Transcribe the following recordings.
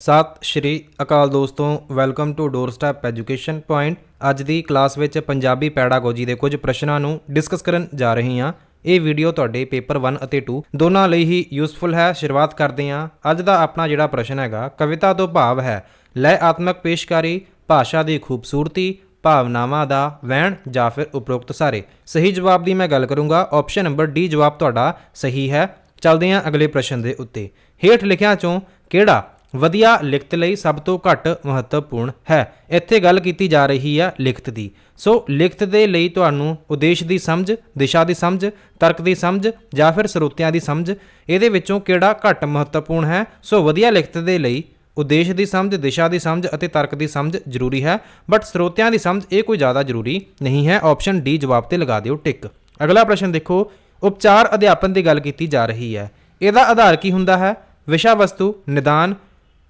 ਸਤਿ, ਸ਼੍ਰੀ ਅਕਾਲ ਦੋਸਤੋ welcome to door step education point ਅੱਜ ਦੀ ਕਲਾਸ ਵਿੱਚ ਪੰਜਾਬੀ ਪੈਡਾਗੋਜੀ ਦੇ ਕੁਝ ਪ੍ਰਸ਼ਨਾਂ ਨੂੰ ਡਿਸਕਸ ਕਰਨ ਜਾ ਰਹੇ ਹਾਂ। ਇਹ ਵੀਡੀਓ ਤੁਹਾਡੇ ਪੇਪਰ 1 ਅਤੇ 2 ਦੋਨਾਂ ਲਈ ਹੀ ਯੂਸਫੁਲ ਹੈ। ਸ਼ੁਰੂਆਤ ਕਰਦੇ ਹਾਂ। ਅੱਜ ਦਾ ਆਪਣਾ ਜਿਹੜਾ ਪ੍ਰਸ਼ਨ ਹੈਗਾ, ਕਵਿਤਾ ਤੋਂ ਭਾਵ ਹੈ, ਲੈ ਆਤਮਕ ਪੇਸ਼ਕਾਰੀ, ਭਾਸ਼ਾ ਦੀ ਖੂਬਸੂਰਤੀ, ਭਾਵਨਾਵਾਂ ਦਾ ਵਹਿਣ ਜਾਂ ਫਿਰ ਉਪਰੋਕਤ ਸਾਰੇ। ਸਹੀ ਜਵਾਬ ਦੀ ਮੈਂ ਗੱਲ ਕਰੂੰਗਾ। ਆਪਸ਼ਨ ਨੰਬਰ ਡੀ ਜਵਾਬ ਤੁਹਾਡਾ ਸਹੀ ਹੈ। ਚੱਲਦੇ ਹਾਂ ਅਗਲੇ ਪ੍ਰਸ਼ਨ ਦੇ ਉੱਤੇ। ਹੇਠ ਲਿਖਿਆ ਚੋਂ ਕਿਹੜਾ ਵਧੀਆ ਲਿਖਤ ਲਈ ਸਭ ਤੋਂ ਘੱਟ ਮਹੱਤਵਪੂਰਨ ਹੈ। ਇੱਥੇ ਗੱਲ ਕੀਤੀ ਜਾ ਰਹੀ ਹੈ ਲਿਖਤ ਦੀ। ਸੋ ਲਿਖਤ ਦੇ ਲਈ ਤੁਹਾਨੂੰ ਉਦੇਸ਼ ਦੀ ਸਮਝ, ਦਿਸ਼ਾ ਦੀ ਸਮਝ, ਤਰਕ ਦੀ ਸਮਝ ਜਾਂ ਫਿਰ ਸਰੋਤਿਆਂ ਦੀ ਸਮਝ, ਇਹਦੇ ਵਿੱਚੋਂ ਕਿਹੜਾ ਘੱਟ ਮਹੱਤਵਪੂਰਨ ਹੈ? ਸੋ ਵਧੀਆ ਲਿਖਤ ਦੇ ਲਈ ਉਦੇਸ਼ ਦੀ ਸਮਝ, ਦਿਸ਼ਾ ਦੀ ਸਮਝ ਅਤੇ ਤਰਕ ਦੀ ਸਮਝ ਜ਼ਰੂਰੀ ਹੈ। ਬਟ ਸਰੋਤਿਆਂ ਦੀ ਸਮਝ ਇਹ ਕੋਈ ਜ਼ਿਆਦਾ ਜ਼ਰੂਰੀ ਨਹੀਂ ਹੈ। ਆਪਸ਼ਨ ਡੀ ਜਵਾਬ ਤੇ ਲਗਾ ਦਿਓ ਟਿਕ। ਅਗਲਾ ਪ੍ਰਸ਼ਨ ਦੇਖੋ। ਉਪਚਾਰ ਅਧਿਆਪਨ ਦੀ ਗੱਲ ਕੀਤੀ ਜਾ ਰਹੀ ਹੈ। ਇਹਦਾ ਆਧਾਰ ਕੀ ਹੁੰਦਾ ਹੈ? ਵਿਸ਼ਾ ਵਸਤੂ, ਨਿਦਾਨ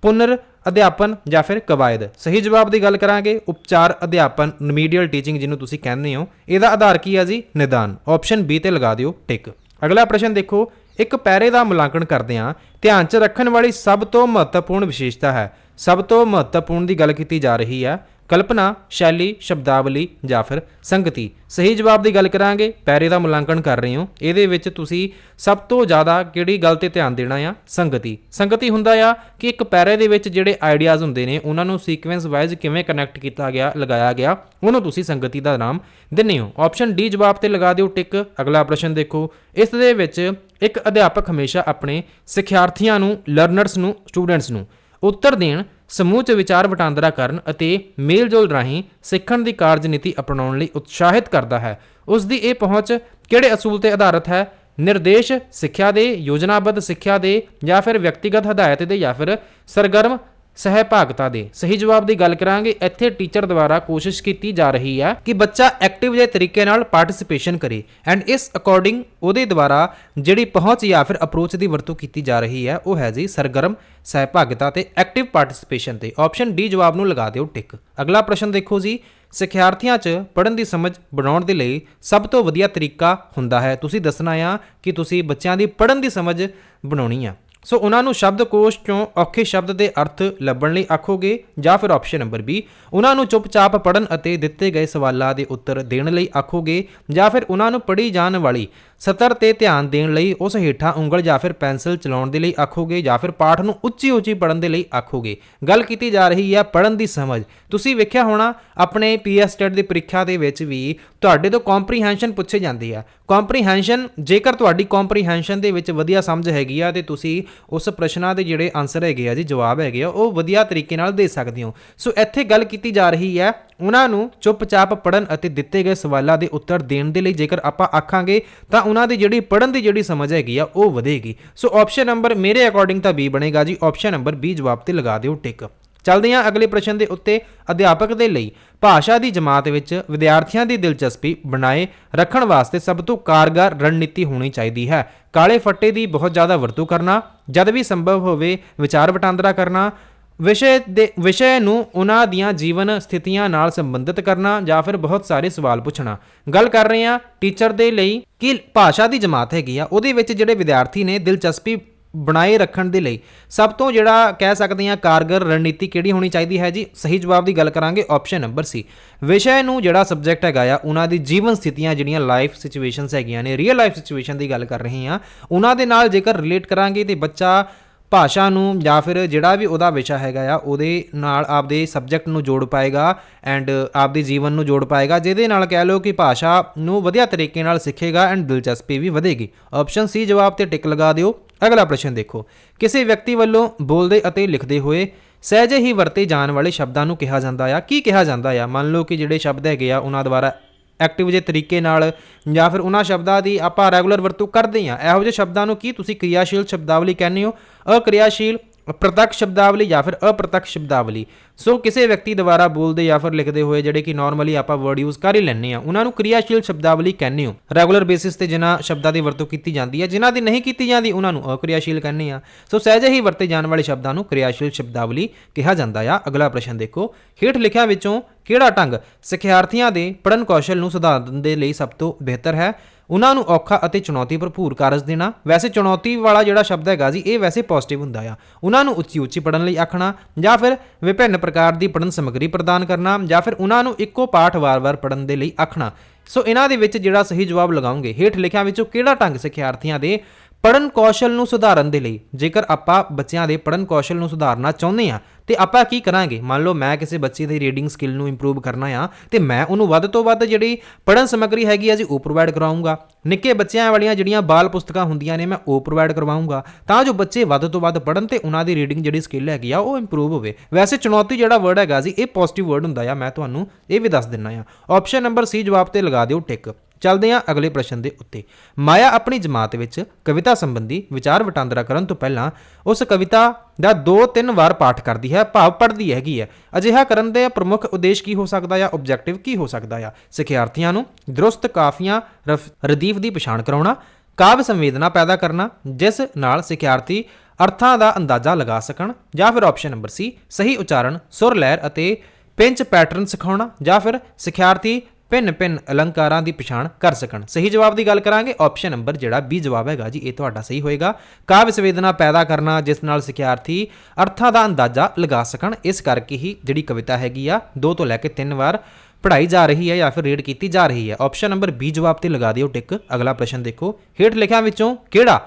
ਪੁਨਰ ਅਧਿਆਪਨ ਜਾਂ ਫਿਰ ਕਵਾਇਦ। ਸਹੀ ਜਵਾਬ ਦੀ ਗੱਲ ਕਰਾਂਗੇ। ਉਪਚਾਰ ਅਧਿਆਪਨ ਰਿਮੀਡੀਅਲ ਟੀਚਿੰਗ ਜਿਹਨੂੰ ਤੁਸੀਂ ਕਹਿੰਦੇ ਹੋ, ਇਹਦਾ ਆਧਾਰ ਕੀ ਹੈ ਜੀ? ਨਿਦਾਨ। ਆਪਸ਼ਨ ਬੀ ਤੇ ਲਗਾ ਦਿਓ ਟਿਕ ਅਗਲਾ ਪ੍ਰਸ਼ਨ ਦੇਖੋ, ਇੱਕ ਪੈਰੇ ਦਾ ਮੁਲਾਂਕਣ ਕਰਦੇ ਹਾਂ ਧਿਆਨ 'ਚ ਰੱਖਣ ਵਾਲੀ ਸਭ ਤੋਂ ਮਹੱਤਵਪੂਰਨ ਵਿਸ਼ੇਸ਼ਤਾ ਹੈ। ਸਭ ਤੋਂ ਮਹੱਤਵਪੂਰਨ ਦੀ ਗੱਲ ਕੀਤੀ ਜਾ ਰਹੀ ਹੈ ਕਲਪਨਾ, ਸ਼ੈਲੀ, ਸ਼ਬਦਾਵਲੀ ਜਾਂ ਫਿਰ ਸੰਗਤੀ। ਸਹੀ ਜਵਾਬ ਦੀ ਗੱਲ ਕਰਾਂਗੇ, ਪੈਰੇ ਦਾ ਮੁਲਾਂਕਣ ਕਰ ਰਹੇ ਹੋ। ਇਹਦੇ ਵਿੱਚ ਤੁਸੀਂ ਸਭ ਤੋਂ ਜ਼ਿਆਦਾ ਕਿਹੜੀ ਗੱਲ ਤੇ ਧਿਆਨ ਦੇਣਾ ਆ? ਸੰਗਤੀ। ਸੰਗਤੀ ਹੁੰਦਾ ਆ ਕਿ ਇੱਕ ਪੈਰੇ ਦੇ ਵਿੱਚ ਜਿਹੜੇ ਆਈਡੀਆਜ਼ ਹੁੰਦੇ ਨੇ, ਉਹਨਾਂ ਨੂੰ ਸੀਕੁਐਂਸ ਵਾਈਜ਼ ਕਿਵੇਂ ਕਨੈਕਟ ਕੀਤਾ ਗਿਆ, ਲਗਾਇਆ ਗਿਆ, ਉਹਨੂੰ ਤੁਸੀਂ ਸੰਗਤੀ ਦਾ ਨਾਮ ਦਿੰਦੇ ਹੋ। ਆਪਸ਼ਨ ਡੀ ਜਵਾਬ ਤੇ ਲਗਾ ਦਿਓ ਟਿਕ। ਅਗਲਾ ਪ੍ਰਸ਼ਨ ਦੇਖੋ। ਇਸ ਦੇ ਵਿੱਚ ਇੱਕ ਅਧਿਆਪਕ ਹਮੇਸ਼ਾ ਆਪਣੇ ਸਿੱਖਿਆਰਥੀਆਂ ਨੂੰ ਲਰਨਰਸ ਨੂੰ ਸਟੂਡੈਂਟਸ ਨੂੰ ਉੱਤਰ ਦੇਣ, ਸਮੂਹ 'ਚ ਵਿਚਾਰ ਵਟਾਂਦਰਾ ਕਰਨ ਅਤੇ ਮੇਲਜੋਲ ਰਾਹੀਂ ਸਿੱਖਣ ਦੀ ਕਾਰਜਨੀਤੀ ਅਪਣਾਉਣ ਲਈ ਉਤਸ਼ਾਹਿਤ ਕਰਦਾ ਹੈ। ਉਸ ਦੀ ਇਹ ਪਹੁੰਚ ਕਿਹੜੇ ਅਸੂਲ ਤੇ ਆਧਾਰਿਤ ਹੈ? ਨਿਰਦੇਸ਼, ਸਿੱਖਿਆ ਦੇ, ਯੋਜਨਾਬੱਧ ਸਿੱਖਿਆ ਦੇ ਜਾਂ ਫਿਰ ਵਿਅਕਤੀਗਤ ਹਦਾਇਤ ਦੇ ਜਾਂ ਫਿਰ ਸਰਗਰਮ ਸਹਿਭਾਗਤਾ ਦੇ। ਸਹੀ ਜਵਾਬ ਦੀ ਗੱਲ ਕਰਾਂਗੇ, ਇੱਥੇ ਟੀਚਰ ਦੁਆਰਾ ਕੋਸ਼ਿਸ਼ ਕੀਤੀ ਜਾ ਰਹੀ ਹੈ ਕਿ ਬੱਚਾ ਐਕਟਿਵ ਜੇ ਤਰੀਕੇ ਨਾਲ ਪਾਰਟਿਸਿਪੇਸ਼ਨ ਕਰੇ ਐਂਡ ਇਸ ਅਕੋਰਡਿੰਗ ਉਹਦੇ ਦੁਆਰਾ ਜਿਹੜੀ ਪਹੁੰਚ ਜਾਂ ਫਿਰ ਅਪਰੋਚ ਦੀ ਵਰਤੋਂ ਕੀਤੀ ਜਾ ਰਹੀ ਹੈ, ਉਹ ਹੈ ਜੀ ਸਰਗਰਮ ਸਹਿਭਾਗਤਾ ਤੇ ਐਕਟਿਵ ਪਾਰਟਿਸਿਪੇਸ਼ਨ ਤੇ। ਆਪਸ਼ਨ ਡੀ ਜਵਾਬ ਨੂੰ ਲਗਾ ਦਿਓ ਟਿਕ ਅਗਲਾ ਪ੍ਰਸ਼ਨ ਦੇਖੋ ਜੀ। ਸਿੱਖਿਆਰਥੀਆਂ 'ਚ ਪੜ੍ਹਨ ਦੀ ਸਮਝ ਬਣਾਉਣ ਦੇ ਲਈ ਸਭ ਤੋਂ ਵਧੀਆ ਤਰੀਕਾ ਹੁੰਦਾ ਹੈ। ਤੁਸੀਂ ਦੱਸਣਾ ਆ ਕਿ ਤੁਸੀਂ ਬੱਚਿਆਂ ਦੀ ਪੜ੍ਹਨ ਦੀ ਸਮਝ ਬਣਾਉਣੀ ਆ। ਸੋ ਉਹਨਾਂ ਨੂੰ ਸ਼ਬਦਕੋਸ਼ ਚੋਂ ਔਖੇ ਸ਼ਬਦ ਦੇ ਅਰਥ ਲੱਭਣ ਲਈ ਆਖੋਗੇ ਜਾਂ ਫਿਰ ਆਪਸ਼ਨ ਨੰਬਰ ਬੀ ਉਹਨਾਂ ਨੂੰ ਚੁੱਪਚਾਪ ਪੜਨ ਅਤੇ ਦਿੱਤੇ ਗਏ ਸਵਾਲਾਂ ਦੇ ਉੱਤਰ ਦੇਣ ਲਈ ਆਖੋਗੇ ਜਾਂ ਫਿਰ ਉਹਨਾਂ ਨੂੰ ਪੜ੍ਹੀ ਜਾਣ ਵਾਲੀ ਸਤਰ ਤੇ ਧਿਆਨ ਦੇਣ ਲਈ ਉਸ ਹੇਠਾਂ ਉਂਗਲ ਜਾਂ ਫਿਰ ਪੈਨਸਲ ਚਲਾਉਣ ਦੇ ਲਈ ਆਖੋਗੇ ਜਾਂ ਫਿਰ ਪਾਠ ਨੂੰ ਉੱਚੀ ਉੱਚੀ ਪੜਨ ਦੇ ਲਈ ਆਖੋਗੇ। ਗੱਲ ਕੀਤੀ ਜਾ ਰਹੀ ਹੈ ਪੜਨ ਦੀ ਸਮਝ। ਤੁਸੀਂ ਵੇਖਿਆ ਹੋਣਾ, ਆਪਣੇ ਪੀਐਸ ਟੈਟ ਦੀ ਪ੍ਰੀਖਿਆ ਦੇ ਵਿੱਚ ਵੀ ਤੁਹਾਡੇ ਤੋਂ ਕੰਪਰੀਹੈਂਸ਼ਨ ਪੁੱਛੇ ਜਾਂਦੀ ਆ। ਕੰਪਰੀਹੈਂਸ਼ਨ ਜੇਕਰ ਤੁਹਾਡੀ ਕੰਪਰੀਹੈਂਸ਼ਨ ਦੇ ਵਿੱਚ ਵਧੀਆ ਸਮਝ ਹੈਗੀ ਆ ਤੇ ਤੁਸੀਂ ਉਸ ਪ੍ਰਸ਼ਨਾਂ ਦੇ ਜਿਹੜੇ ਆਨਸਰ ਹੈਗੇ ਆ ਜੀ, ਜਵਾਬ ਹੈਗੇ ਆ, ਉਹ ਵਧੀਆ ਤਰੀਕੇ ਨਾਲ ਦੇ ਸਕਦੇ ਹੋ। ਸੋ ਇੱਥੇ ਗੱਲ ਕੀਤੀ ਜਾ ਰਹੀ ਹੈ ਉਹਨਾਂ ਨੂੰ ਚੁੱਪਚਾਪ ਪੜਨ ਅਤੇ ਦਿੱਤੇ ਗਏ ਸਵਾਲਾਂ ਦੇ ਉੱਤਰ ਦੇਣ ਦੇ ਲਈ ਜੇਕਰ ਆਪਾਂ ਆਖਾਂਗੇ, ਤਾਂ ਉਹਨਾਂ ਦੀ ਜਿਹੜੀ ਪੜਨ ਦੀ ਜਿਹੜੀ ਸਮਝ ਹੈਗੀ ਆ, ਉਹ ਵਧੇਗੀ। ਸੋ ਆਪਸ਼ਨ ਨੰਬਰ ਮੇਰੇ ਅਕੋਰਡਿੰਗ ਤਾਂ ਬੀ ਬਣੇਗਾ ਜੀ। ਆਪਸ਼ਨ ਨੰਬਰ ਬੀ ਜਵਾਬ ਤੇ ਲਗਾ ਦਿਓ ਟਿਕ ਚੱਲਦੇ ਹਾਂ ਅਗਲੇ ਪ੍ਰਸ਼ਨ ਦੇ ਉੱਤੇ। ਅਧਿਆਪਕ ਦੇ ਲਈ ਭਾਸ਼ਾ ਦੀ ਜਮਾਤ ਵਿੱਚ ਵਿਦਿਆਰਥੀਆਂ ਦੀ ਦਿਲਚਸਪੀ ਬਣਾਏ ਰੱਖਣ ਵਾਸਤੇ ਸਭ ਤੋਂ ਕਾਰਗਰ ਰਣਨੀਤੀ ਹੋਣੀ ਚਾਹੀਦੀ ਹੈ। ਕਾਲੇ ਫੱਟੇ ਦੀ ਬਹੁਤ ਜ਼ਿਆਦਾ ਵਰਤੋਂ ਕਰਨਾ, ਜਦ ਵੀ ਸੰਭਵ ਹੋਵੇ ਵਿਚਾਰ ਵਟਾਂਦਰਾ ਕਰਨਾ ਵਿਸ਼ੇ ਦੇ, ਵਿਸ਼ੇ ਨੂੰ ਉਹਨਾਂ ਦੀਆਂ ਜੀਵਨ ਸਥਿਤੀਆਂ ਨਾਲ ਸੰਬੰਧਿਤ ਕਰਨਾ ਜਾਂ ਫਿਰ ਬਹੁਤ ਸਾਰੇ ਸਵਾਲ ਪੁੱਛਣਾ। ਗੱਲ ਕਰ ਰਹੇ ਹਾਂ ਟੀਚਰ ਦੇ ਲਈ ਕਿ ਭਾਸ਼ਾ ਦੀ ਜਮਾਤ ਹੈਗੀ ਆ, ਉਹਦੇ ਵਿੱਚ ਜਿਹੜੇ ਵਿਦਿਆਰਥੀ ਨੇ ਦਿਲਚਸਪੀ ਬਣਾਏ ਰੱਖਣ ਦੇ ਲਈ ਸਭ ਤੋਂ ਜਿਹੜਾ ਕਹਿ ਸਕਦੇ ਹਾਂ ਕਾਰਗਰ ਰਣਨੀਤੀ ਕਿਹੜੀ ਹੋਣੀ ਚਾਹੀਦੀ ਹੈ ਜੀ? ਸਹੀ ਜਵਾਬ ਦੀ ਗੱਲ ਕਰਾਂਗੇ ਆਪਸ਼ਨ ਨੰਬਰ ਸੀ ਵਿਸ਼ੇ ਨੂੰ ਜਿਹੜਾ ਸਬਜੈਕਟ ਹੈਗਾ ਆ, ਉਹਨਾਂ ਦੀ ਜੀਵਨ ਸਥਿਤੀਆਂ ਜਿਹੜੀਆਂ ਲਾਈਫ ਸਿਚੁਏਸ਼ਨਸ ਹੈਗੀਆਂ ਨੇ ਰੀਅਲ ਲਾਈਫ ਸਿਚੁਏਸ਼ਨ ਦੀ ਗੱਲ ਕਰ ਰਹੇ ਹਾਂ। ਉਹਨਾਂ ਦੇ ਨਾਲ ਜੇਕਰ ਰਿਲੇਟ ਕਰਾਂਗੇ ਤੇ ਬੱਚਾ ਭਾਸ਼ਾ ਨੂੰ ਜਾਂ ਫਿਰ ਜਿਹੜਾ ਵੀ ਉਹਦਾ ਵਿਸ਼ਾ ਹੈਗਾ ਆ, ਉਹਦੇ ਨਾਲ ਆਪਦੇ ਸਬਜੈਕਟ ਨੂੰ ਜੋੜ ਪਾਏਗਾ ਐਂਡ ਆਪਦੇ ਜੀਵਨ ਨੂੰ ਜੋੜ ਪਾਏਗਾ, ਜਿਹਦੇ ਨਾਲ ਕਹਿ ਲਓ ਕਿ ਭਾਸ਼ਾ ਨੂੰ ਵਧੀਆ ਤਰੀਕੇ ਨਾਲ ਸਿੱਖੇਗਾ ਐਂਡ ਦਿਲਚਸਪੀ ਵੀ ਵਧੇਗੀ। ਆਪਸ਼ਨ ਸੀ ਜਵਾਬ ਤੇ ਟਿਕ ਲਗਾ ਦਿਓ। ਅਗਲਾ ਪ੍ਰਸ਼ਨ ਦੇਖੋ। ਕਿਸੇ ਵਿਅਕਤੀ ਵੱਲੋਂ ਬੋਲਦੇ ਅਤੇ ਲਿਖਦੇ ਹੋਏ ਸਹਿਜੇ ਹੀ ਵਰਤੇ ਜਾਣ ਵਾਲੇ ਸ਼ਬਦਾਂ ਨੂੰ ਕਿਹਾ ਜਾਂਦਾ ਆ। ਕੀ ਕਿਹਾ ਜਾਂਦਾ ਆ? ਮੰਨ ਲਓ ਕਿ ਜਿਹੜੇ ਸ਼ਬਦ ਹੈਗੇ ਆ, ਉਹਨਾਂ ਦੁਆਰਾ ਐਕਟਿਵ ਜੇ ਤਰੀਕੇ ਨਾਲ ਜਾਂ ਫਿਰ ਉਹਨਾਂ ਸ਼ਬਦਾਂ ਦੀ ਆਪਾਂ ਰੈਗੂਲਰ ਵਰਤੋਂ ਕਰਦੇ ਹਾਂ, ਇਹੋ ਜਿਹੇ ਸ਼ਬਦਾਂ ਨੂੰ ਕੀ ਤੁਸੀਂ ਕਿਰਿਆਸ਼ੀਲ ਸ਼ਬਦਾਵਲੀ ਕਹਿੰਦੇ ਹੋ? ਅਕਿਰਿਆਸ਼ੀਲ ਪ੍ਰਤੱਖ ਸ਼ਬਦਾਵਲੀ ਜਾਂ ਫਿਰ ਅਪ੍ਰਤੱਖ ਸ਼ਬਦਾਵਲੀ। ਸੋ ਕਿਸੇ ਵਿਅਕਤੀ ਦੁਆਰਾ ਬੋਲਦੇ ਜਾਂ ਫਿਰ ਲਿਖਦੇ ਹੋਏ ਜਿਹੜੇ ਕਿ ਨਾਰਮਲੀ ਆਪਾਂ ਵਰਡ ਯੂਜ਼ ਕਰ ਹੀ ਲੈਂਦੇ ਆ ਉਹਨਾਂ ਨੂੰ ਕਿਰਿਆਸ਼ੀਲ ਸ਼ਬਦਾਵਲੀ ਕਹਿੰਦੇ ਹੋ। ਰੈਗੂਲਰ ਬੇਸਿਸ ਤੇ ਜਿਨ੍ਹਾਂ ਸ਼ਬਦਾਂ ਦੀ ਵਰਤੋਂ ਕੀਤੀ ਜਾਂਦੀ ਹੈ ਜਿਨ੍ਹਾਂ ਦੀ ਨਹੀਂ ਕੀਤੀ ਜਾਂਦੀ, ਉਹਨਾਂ ਨੂੰ ਅਕਿਰਿਆਸ਼ੀਲ ਕਹਿੰਦੇ ਆ ਸੋ ਸਹਿਜੇ ਹੀ ਵਰਤੇ ਜਾਣ ਵਾਲੇ ਸ਼ਬਦਾਂ ਨੂੰ ਕਿਰਿਆਸ਼ੀਲ ਸ਼ਬਦਾਵਲੀ ਕਿਹਾ ਜਾਂਦਾ ਆ। ਅਗਲਾ ਪ੍ਰਸ਼ਨ ਦੇਖੋ, ਹੇਠ ਲਿਖਿਆ ਵਿੱਚੋਂ ਕਿਹੜਾ ਢੰਗ ਸਿੱਖਿਆਰਥੀਆਂ ਦੇ ਪੜਨ ਕੌਸ਼ਲ ਨੂੰ ਸੁਧਾਰਨ ਦੇ ਲਈ ਸਭ ਤੋਂ ਬਿਹਤਰ ਹੈ? ਉਹਨਾਂ ਨੂੰ ਔਖਾ ਅਤੇ ਚੁਣੌਤੀ ਭਰਪੂਰ ਕਾਰਜ ਦੇਣਾ। ਵੈਸੇ ਚੁਣੌਤੀ ਵਾਲਾ ਜਿਹੜਾ ਸ਼ਬਦ ਹੈਗਾ ਜੀ, ਇਹ ਵੈਸੇ ਪੋਜ਼ਿਟਿਵ ਹੁੰਦਾ ਆ। ਉਹਨਾਂ ਨੂੰ ਉੱਚੀ ਉੱਚੀ ਪੜਨ ਲਈ ਆਖਣਾ ਜਾਂ ਫਿਰ ਵਿਭਿੰਨ ਪ੍ਰਕਾਰ ਦੀ ਪੜਨ ਸਮੱਗਰੀ ਪ੍ਰਦਾਨ ਕਰਨਾ ਜਾਂ ਫਿਰ ਉਹਨਾਂ ਨੂੰ ਇੱਕੋ ਪਾਠ ਵਾਰ-ਵਾਰ ਪੜਨ ਦੇ ਲਈ ਆਖਣਾ। ਸੋ ਇਹਨਾਂ ਦੇ ਵਿੱਚ ਜਿਹੜਾ ਸਹੀ ਜਵਾਬ ਲਗਾਉਂਗੇ, ਹੇਠ ਲਿਖਿਆਂ ਵਿੱਚੋਂ ਕਿਹੜਾ ਢੰਗ ਸਿੱਖਿਆਰਥੀਆਂ ਦੇ ਪੜਨ ਕੌਸ਼ਲ ਨੂੰ ਸੁਧਾਰਨ ਦੇ ਲਈ? ਜੇਕਰ ਆਪਾਂ ਬੱਚਿਆਂ ਦੇ ਪੜਨ ਕੌਸ਼ਲ ਨੂੰ ਸੁਧਾਰਨਾ ਚਾਹੁੰਦੇ ਆ ਤੇ ਆਪਾਂ ਕੀ ਕਰਾਂਗੇ? ਮੰਨ ਲਓ ਮੈਂ ਕਿਸੇ ਬੱਚੇ ਦੀ ਰੀਡਿੰਗ ਸਕਿੱਲ ਨੂੰ ਇੰਪਰੂਵ ਕਰਨਾ ਆ, ਤੇ ਮੈਂ ਉਹਨੂੰ ਵੱਧ ਤੋਂ ਵੱਧ ਜਿਹੜੀ ਪੜਨ ਸਮੱਗਰੀ ਹੈਗੀ ਆ ਜੀ, ਉਹ ਪ੍ਰੋਵਾਈਡ ਕਰਾਉਂਗਾ ਨਿੱਕੇ ਬੱਚਿਆਂ ਵਾਲੀਆਂ ਜਿਹੜੀਆਂ ਬਾਲ ਪੁਸਤਕਾਂ ਹੁੰਦੀਆਂ ਨੇ, ਮੈਂ ਉਹ ਪ੍ਰੋਵਾਈਡ ਕਰਵਾਉਂਗਾ ਤਾਂ ਜੋ ਬੱਚੇ ਵੱਧ ਤੋਂ ਵੱਧ ਪੜਨ ਤੇ ਉਹਨਾਂ ਦੀ ਰੀਡਿੰਗ ਜਿਹੜੀ ਸਕਿੱਲ ਹੈਗੀ ਆ, ਉਹ ਇੰਪਰੂਵ ਹੋਵੇ। ਵੈਸੇ ਚੁਣੌਤੀ ਜਿਹੜਾ ਵਰਡ ਹੈਗਾ ਜੀ, ਇਹ ਪੋਜ਼ਿਟਿਵ ਵਰਡ ਹੁੰਦਾ ਆ, ਮੈਂ ਤੁਹਾਨੂੰ ਇਹ ਵੀ ਦੱਸ ਦਿੰਨਾ ਆ। ਆਪਸ਼ਨ ਨੰਬਰ ਸੀ ਜਵਾਬ ਤੇ ਲਗਾ ਦਿਓ ਟਿਕ ਚੱਲਦੇ ਹਾਂ ਅਗਲੇ ਪ੍ਰਸ਼ਨ ਦੇ ਉੱਤੇ। ਮਾਇਆ ਆਪਣੀ ਜਮਾਤ ਵਿੱਚ ਕਵਿਤਾ ਸੰਬੰਧੀ ਵਿਚਾਰ ਵਟਾਂਦਰਾ ਕਰਨ ਤੋਂ ਪਹਿਲਾਂ ਉਸ ਕਵਿਤਾ ਦਾ ਦੋ ਤਿੰਨ ਵਾਰ ਪਾਠ ਕਰਦੀ ਹੈ, ਭਾਵ ਪੜ੍ਹਦੀ ਹੈਗੀ ਹੈ। ਅਜਿਹਾ ਕਰਨ ਦੇ ਪ੍ਰਮੁੱਖ ਉਦੇਸ਼ ਕੀ ਹੋ ਸਕਦਾ ਹੈ ਆਬਜੈਕਟਿਵ ਕੀ ਹੋ ਸਕਦਾ ਹੈ ਸਿੱਖਿਆਰਥੀਆਂ ਨੂੰ ਦਰੁਸਤ ਕਾਫੀਆਂ ਰਫ- ਰਦੀਫ ਦੀ ਪਛਾਣ ਕਰਾਉਣਾ, ਕਾਵਿ ਸੰਵੇਦਨਾ ਪੈਦਾ ਕਰਨਾ, ਜਿਸ ਨਾਲ ਸਿੱਖਿਆਰਥੀ ਅਰਥਾਂ ਦਾ ਅੰਦਾਜ਼ਾ ਲਗਾ ਸਕਣ, ਜਾਂ ਫਿਰ ਆਪਸ਼ਨ ਨੰਬਰ ਸੀ ਸਹੀ ਉਚਾਰਨ ਸੁਰ ਲਹਿਰ ਅਤੇ ਪਿੰਚ ਪੈਟਰਨ ਸਿਖਾਉਣਾ, ਜਾਂ ਫਿਰ ਸਿੱਖਿਆਰਥੀ ਭਿੰਨ ਭਿੰਨ ਅਲੰਕਾਰਾਂ ਦੀ ਪਛਾਣ ਕਰ ਸਕਣ। ਸਹੀ ਜਵਾਬ ਦੀ ਗੱਲ ਕਰਾਂਗੇ ਆਪਸ਼ਨ ਨੰਬਰ ਜਿਹੜਾ B ਜਵਾਬ ਹੈਗਾ ਜੀ, ਇਹ ਤੁਹਾਡਾ ਸਹੀ ਹੋਏਗਾ। ਕਾਵਿ ਸੰਵੇਦਨਾ ਪੈਦਾ ਕਰਨਾ, ਜਿਸ ਨਾਲ ਸਿੱਖਿਆਰਥੀ ਅਰਥਾਂ ਦਾ ਅੰਦਾਜ਼ਾ ਲਗਾ ਸਕਣ, ਇਸ ਕਰਕੇ ਹੀ ਜਿਹੜੀ ਕਵਿਤਾ ਹੈਗੀ ਆ, ਦੋ ਤੋਂ ਲੈ ਕੇ ਤਿੰਨ ਵਾਰ ਪੜ੍ਹਾਈ ਜਾ ਰਹੀ ਹੈ ਜਾਂ ਫਿਰ ਰੀਡ ਕੀਤੀ ਜਾ ਰਹੀ ਹੈ। ਆਪਸ਼ਨ ਨੰਬਰ B ਜਵਾਬ ਤੇ ਲਗਾ ਦਿਓ ਟਿਕ। ਅਗਲਾ ਪ੍ਰਸ਼ਨ ਦੇਖੋ। ਹੇਠ ਲਿਖਿਆਂ ਵਿੱਚੋਂ ਕਿਹੜਾ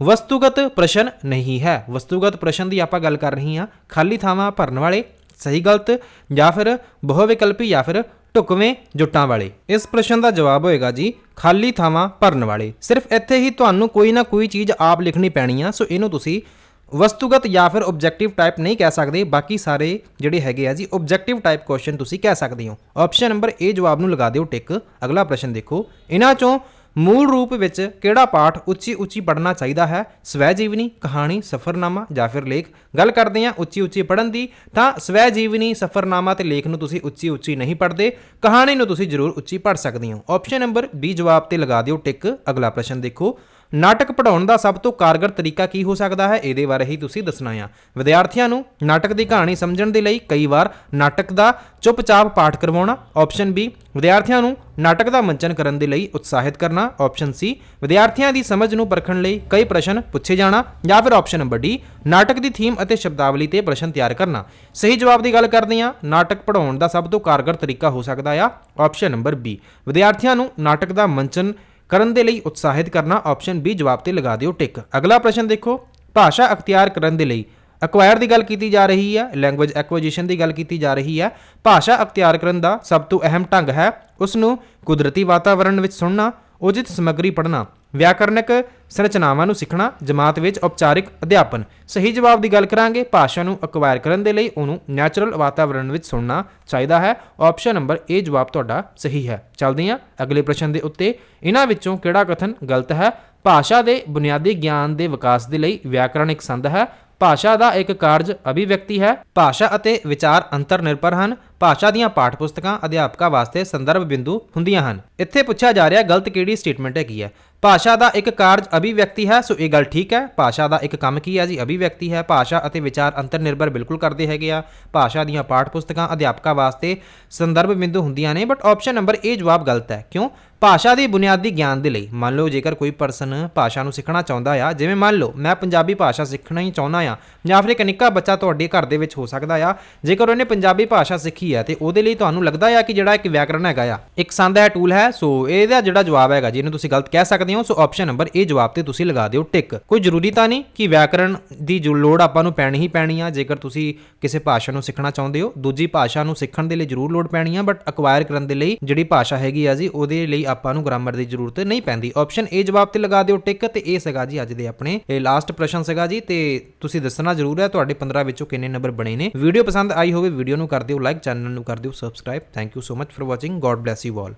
ਵਸਤੂਗਤ ਪ੍ਰਸ਼ਨ ਨਹੀਂ ਹੈ? ਵਸਤੂਗਤ ਪ੍ਰਸ਼ਨ ਦੀ ਆਪਾਂ ਗੱਲ ਕਰ ਰਹੀ ਹਾਂ। ਖਾਲੀ ਥਾਵਾਂ ਭਰਨ ਵਾਲੇ, ਸਹੀ ਗਲਤ ਜਾਂ ਫਿਰ ਬਹੁ ਵਿਕਲਪੀ ਜਾਂ ਫਿਰ ਢੁਕਵੇਂ ਜੁੱਟਾਂ ਵਾਲੇ। ਇਸ ਪ੍ਰਸ਼ਨ ਦਾ ਜਵਾਬ ਹੋਏਗਾ ਜੀ, ਖਾਲੀ ਥਾਵਾਂ ਭਰਨ ਵਾਲੇ। ਸਿਰਫ ਇੱਥੇ ਹੀ ਤੁਹਾਨੂੰ ਕੋਈ ਨਾ ਕੋਈ ਚੀਜ਼ ਆਪ ਲਿਖਣੀ ਪੈਣੀ ਆ, ਸੋ ਇਹਨੂੰ ਤੁਸੀਂ ਵਸਤੂਗਤ ਜਾਂ ਫਿਰ ਆਬਜੈਕਟਿਵ ਟਾਈਪ ਨਹੀਂ ਕਹਿ ਸਕਦੇ, ਬਾਕੀ ਸਾਰੇ ਜਿਹੜੇ ਹੈਗੇ ਆ ਜੀ ਆਬਜੈਕਟਿਵ ਟਾਈਪ ਕੁਐਸਚਨ ਤੁਸੀਂ ਕਹਿ ਸਕਦੇ ਹੋ। ਆਪਸ਼ਨ ਨੰਬਰ A ਜਵਾਬ ਨੂੰ ਲਗਾ ਦਿਓ, ਟਿਕ। ਅਗਲਾ ਪ੍ਰਸ਼ਨ ਦੇਖੋ। ਇਹਨਾਂ ਚੋਂ ਮੂਲ ਰੂਪ ਵਿੱਚ ਕਿਹੜਾ ਪਾਠ ਉੱਚੀ ਉੱਚੀ ਪੜ੍ਹਨਾ ਚਾਹੀਦਾ ਹੈ? ਸਵੈ ਜੀਵਨੀ ਕਹਾਣੀ, ਸਫਰਨਾਮਾ ਜਾਂ ਫਿਰ ਲੇਖ? ਗੱਲ ਕਰਦੇ ਹਾਂ ਉੱਚੀ ਉੱਚੀ ਪੜ੍ਹਨ ਦੀ। ਤਾਂ ਸਵੈ ਜੀਵਨੀ ਸਫਰਨਾਮਾ ਤੇ ਲੇਖ ਨੂੰ ਤੁਸੀਂ ਉੱਚੀ ਉੱਚੀ ਨਹੀਂ ਪੜ੍ਹਦੇ। ਕਹਾਣੀ ਨੂੰ ਤੁਸੀਂ ਜ਼ਰੂਰ ਉੱਚੀ ਪੜ੍ਹ ਸਕਦੇ ਹੋ। ਆਪਸ਼ਨ ਨੰਬਰ B ਜਵਾਬ ਤੇ ਲਗਾ ਦਿਓ ਟਿਕ। ਅਗਲਾ ਪ੍ਰਸ਼ਨ ਦੇਖੋ। ਨਾਟਕ ਪੜਾਉਣ ਦਾ ਸਭ ਤੋਂ ਕਾਰਗਰ ਤਰੀਕਾ ਕੀ ਹੋ ਸਕਦਾ ਹੈ? ਇਹਦੇ ਬਾਰੇ ਹੀ ਤੁਸੀਂ ਦੱਸਣਾ ਆ। ਵਿਦਿਆਰਥੀਆਂ ਨੂੰ ਨਾਟਕ ਦੀ ਕਹਾਣੀ ਸਮਝਣ ਦੇ ਲਈ ਕਈ ਵਾਰ ਨਾਟਕ ਦਾ ਚੁੱਪਚਾਪ ਪਾਠ ਕਰਵਾਉਣਾ ਆਪਸ਼ਨ ਬੀ ਵਿਦਿਆਰਥੀਆਂ ਨੂੰ ਨਾਟਕ ਦਾ ਮੰਚਨ ਕਰਨ ਦੇ ਲਈ ਉਤਸ਼ਾਹਿਤ ਕਰਨਾ ਆਪਸ਼ਨ ਸੀ ਵਿਦਿਆਰਥੀਆਂ ਦੀ ਸਮਝ ਨੂੰ ਪਰਖਣ ਲਈ ਕਈ ਪ੍ਰਸ਼ਨ ਪੁੱਛੇ ਜਾਣਾ ਜਾਂ ਫਿਰ ਆਪਸ਼ਨ ਨੰਬਰ ਡੀ ਨਾਟਕ ਦੀ ਥੀਮ ਅਤੇ ਸ਼ਬਦਾਵਲੀ ਤੇ ਪ੍ਰਸ਼ਨ ਤਿਆਰ ਕਰਨਾ। ਸਹੀ ਜਵਾਬ ਦੀ ਗੱਲ ਕਰਦੇ ਹਾਂ। ਨਾਟਕ ਪੜਾਉਣ ਦਾ ਸਭ ਤੋਂ ਕਾਰਗਰ ਤਰੀਕਾ ਹੋ ਸਕਦਾ ਆ ਆਪਸ਼ਨ ਨੰਬਰ ਬੀ ਵਿਦਿਆਰਥੀਆਂ ਨੂੰ ਨਾਟਕ ਦਾ ਮੰਚਨ ਕਰਨ ਦੇ ਲਈ ਉਤਸ਼ਾਹਿਤ ਕਰਨਾ ਆਪਸ਼ਨ ਬੀ ਜਵਾਬ ਤੇ ਲਗਾ ਦਿਓ ਟਿਕ ਅਗਲਾ ਪ੍ਰਸ਼ਨ ਦੇਖੋ, ਭਾਸ਼ਾ ਅਖਤਿਆਰ ਕਰਨ ਦੇ ਲਈ ਅਕਵਾਇਰ ਦੀ ਗੱਲ ਕੀਤੀ ਜਾ ਰਹੀ ਹੈ ਲੈਂਗੁਏਜ ਐਕੁਜੀਸ਼ਨ ਦੀ ਗੱਲ ਕੀਤੀ ਜਾ ਰਹੀ ਹੈ। ਭਾਸ਼ਾ ਅਖਤਿਆਰ ਕਰਨ ਦਾ ਸਭ ਤੋਂ ਅਹਿਮ ਢੰਗ ਹੈ ਉਸ ਨੂੰ ਕੁਦਰਤੀ ਵਾਤਾਵਰਣ ਵਿੱਚ ਸੁਣਨਾ, ਉਚਿਤ ਸਮੱਗਰੀ ਪੜ੍ਹਨਾ। ਵਿਆਕਰਨਕ ਸੰਰਚਨਾਵਾਂ ਨੂੰ ਸਿੱਖਣਾ, ਜਮਾਤ ਵਿੱਚ ਔਪਚਾਰਿਕ ਅਧਿਆਪਨ। ਸਹੀ ਜਵਾਬ ਦੀ ਗੱਲ ਕਰਾਂਗੇ, ਭਾਸ਼ਾ ਨੂੰ ਅਕਵਾਇਰ ਕਰਨ ਦੇ ਲਈ ਉਹਨੂੰ ਨੈਚੁਰਲ ਵਾਤਾਵਰਣ ਵਿੱਚ ਸੁਣਨਾ ਚਾਹੀਦਾ ਹੈ। ਆਪਸ਼ਨ ਨੰਬਰ A ਜਵਾਬ ਤੁਹਾਡਾ ਸਹੀ ਹੈ। ਚੱਲਦੇ ਹਾਂ ਅਗਲੇ ਪ੍ਰਸ਼ਨ ਦੇ ਉੱਤੇ। ਇਹਨਾਂ ਵਿੱਚੋਂ ਕਿਹੜਾ ਕਥਨ ਗਲਤ ਹੈ? ਭਾਸ਼ਾ ਦੇ ਬੁਨਿਆਦੀ ਗਿਆਨ ਦੇ ਵਿਕਾਸ ਦੇ ਲਈ ਵਿਆਕਰਣ ਇੱਕ ਸੰਦ ਹੈ। ਭਾਸ਼ਾ ਦਾ ਇੱਕ ਕਾਰਜ ਅਭਿਵਿਅਕਤੀ ਹੈ। ਭਾਸ਼ਾ ਅਤੇ ਵਿਚਾਰ ਅੰਤਰ ਨਿਰਭਰ ਹਨ। ਭਾਸ਼ਾ ਦੀਆਂ ਪਾਠ ਪੁਸਤਕਾਂ ਅਧਿਆਪਕਾਂ ਵਾਸਤੇ ਸੰਦਰਭ ਬਿੰਦੂ ਹੁੰਦੀਆਂ ਹਨ। ਇੱਥੇ ਪੁੱਛਿਆ ਜਾ ਰਿਹਾ, ਗਲਤ ਕਿਹੜੀ ਸਟੇਟਮੈਂਟ ਹੈਗੀ ਹੈ? ਭਾਸ਼ਾ ਦਾ ਇੱਕ ਕਾਰਜ ਅਭਿਵਿਅਕਤੀ ਹੈ, ਸੋ ਇਹ ਗੱਲ ਠੀਕ ਹੈ। ਭਾਸ਼ਾ ਦਾ ਇੱਕ ਕੰਮ ਕੀ ਹੈ ਜੀ? ਅਭਿਵਿਅਕਤੀ ਹੈ। ਭਾਸ਼ਾ ਅਤੇ ਵਿਚਾਰ ਅੰਤਰ ਨਿਰਭਰ ਬਿਲਕੁਲ ਕਰਦੇ ਹੈਗੇ ਆ। ਭਾਸ਼ਾ ਦੀਆਂ ਪਾਠ ਪੁਸਤਕਾਂ ਅਧਿਆਪਕਾਂ ਵਾਸਤੇ ਸੰਦਰਭ ਬਿੰਦੂ ਹੁੰਦੀਆਂ ਨੇ ਬਟ ਆਪਸ਼ਨ ਨੰਬਰ A ਜਵਾਬ ਗਲਤ ਹੈ। ਕਿਉਂ? ਭਾਸ਼ਾ ਦੀ ਬੁਨਿਆਦੀ ਗਿਆਨ ਦੇ ਲਈ, ਮੰਨ ਲਓ ਜੇਕਰ ਕੋਈ ਪਰਸਨ ਭਾਸ਼ਾ ਨੂੰ ਸਿੱਖਣਾ ਚਾਹੁੰਦਾ ਆ, ਜਿਵੇਂ ਮੰਨ ਲਓ ਮੈਂ ਪੰਜਾਬੀ ਭਾਸ਼ਾ ਸਿੱਖਣਾ ਹੀ ਚਾਹੁੰਦਾ ਆ, ਜਾਂ ਫਿਰ ਇੱਕ ਨਿੱਕਾ ਬੱਚਾ ਤੁਹਾਡੇ ਘਰ ਦੇ ਵਿੱਚ ਹੋ ਸਕਦਾ ਆ, ਜੇਕਰ ਉਹਨੇ ਪੰਜਾਬੀ ਭਾਸ਼ਾ ਸਿੱਖੀ ਹੈ ਤੇ ਉਹਦੇ ਲਈ ਤੁਹਾਨੂੰ ਲੱਗਦਾ ਆ ਕਿ ਜਿਹੜਾ ਇੱਕ ਵਿਆਕਰਣ ਹੈਗਾ ਆ, ਇੱਕ ਸੰਦ ਹੈ ਟੂਲ ਹੈ, ਸੋ ਇਹਦਾ ਜਿਹੜਾ ਜਵਾਬ ਹੈਗਾ, ਜਿਹਨੂੰ ਤੁਸੀਂ ਗਲਤ ਕਹਿ ਸਕਦੇ ਹੋ, ਸੋ ਆਪਸ਼ਨ ਨੰਬਰ ਇਹ ਜਵਾਬ ਤੇ ਤੁਸੀਂ ਲਗਾ ਦਿਓ ਟਿਕ ਕੋਈ ਜ਼ਰੂਰੀ ਤਾਂ ਨਹੀਂ ਕਿ ਵਿਆਕਰਣ ਦੀ ਜੋ ਲੋੜ ਆਪਾਂ ਨੂੰ ਪੈਣੀ ਹੀ ਪੈਣੀ ਆ, ਜੇਕਰ ਤੁਸੀਂ ਕਿਸੇ ਭਾਸ਼ਾ ਨੂੰ ਸਿੱਖਣਾ ਚਾਹੁੰਦੇ ਹੋ, ਦੂਜੀ ਭਾਸ਼ਾ ਨੂੰ ਸਿੱਖਣ ਦੇ ਲਈ ਜ਼ਰੂਰ ਲੋੜ ਪੈਣੀ ਆ ਬਟ ਅਕਵਾਇਰ ਕਰਨ ਦੇ ਲਈ ਜਿਹੜੀ ਭਾਸ਼ਾ ਹੈਗੀ ਆ ਜੀ, ਉਹਦੇ ਲਈ ਆਪਾਂ ਨੂੰ ਗ੍ਰਾਮਰ ਦੀ ਜ਼ਰੂਰਤ ਨਹੀਂ ਪੈਂਦੀ। ਆਪਸ਼ਨ A ਜਵਾਬ ਤੇ ਲਗਾ ਦਿਓ ਟਿਕ ਤੇ ਇਹ ਸੀਗਾ ਜੀ ਅੱਜ ਦੇ ਆਪਣੇ। ਇਹ ਲਾਸਟ ਪ੍ਰਸ਼ਨ ਸੀਗਾ ਜੀ ਤੇ ਤੁਸੀਂ ਦੱਸਣਾ ਜ਼ਰੂਰ ਹੈ ਤੁਹਾਡੇ 15 ਵਿੱਚੋਂ ਕਿੰਨੇ ਨੰਬਰ ਬਣੇ ਨੇ। ਵੀਡੀਓ ਪਸੰਦ ਆਈ ਹੋਵੇ ਵੀਡੀਓ ਨੂੰ ਕਰ ਦਿਓ ਲਾਈਕ ਚੈਨਲ ਨੂੰ ਕਰ ਦਿਓ subscribe thank you so much for watching God bless you all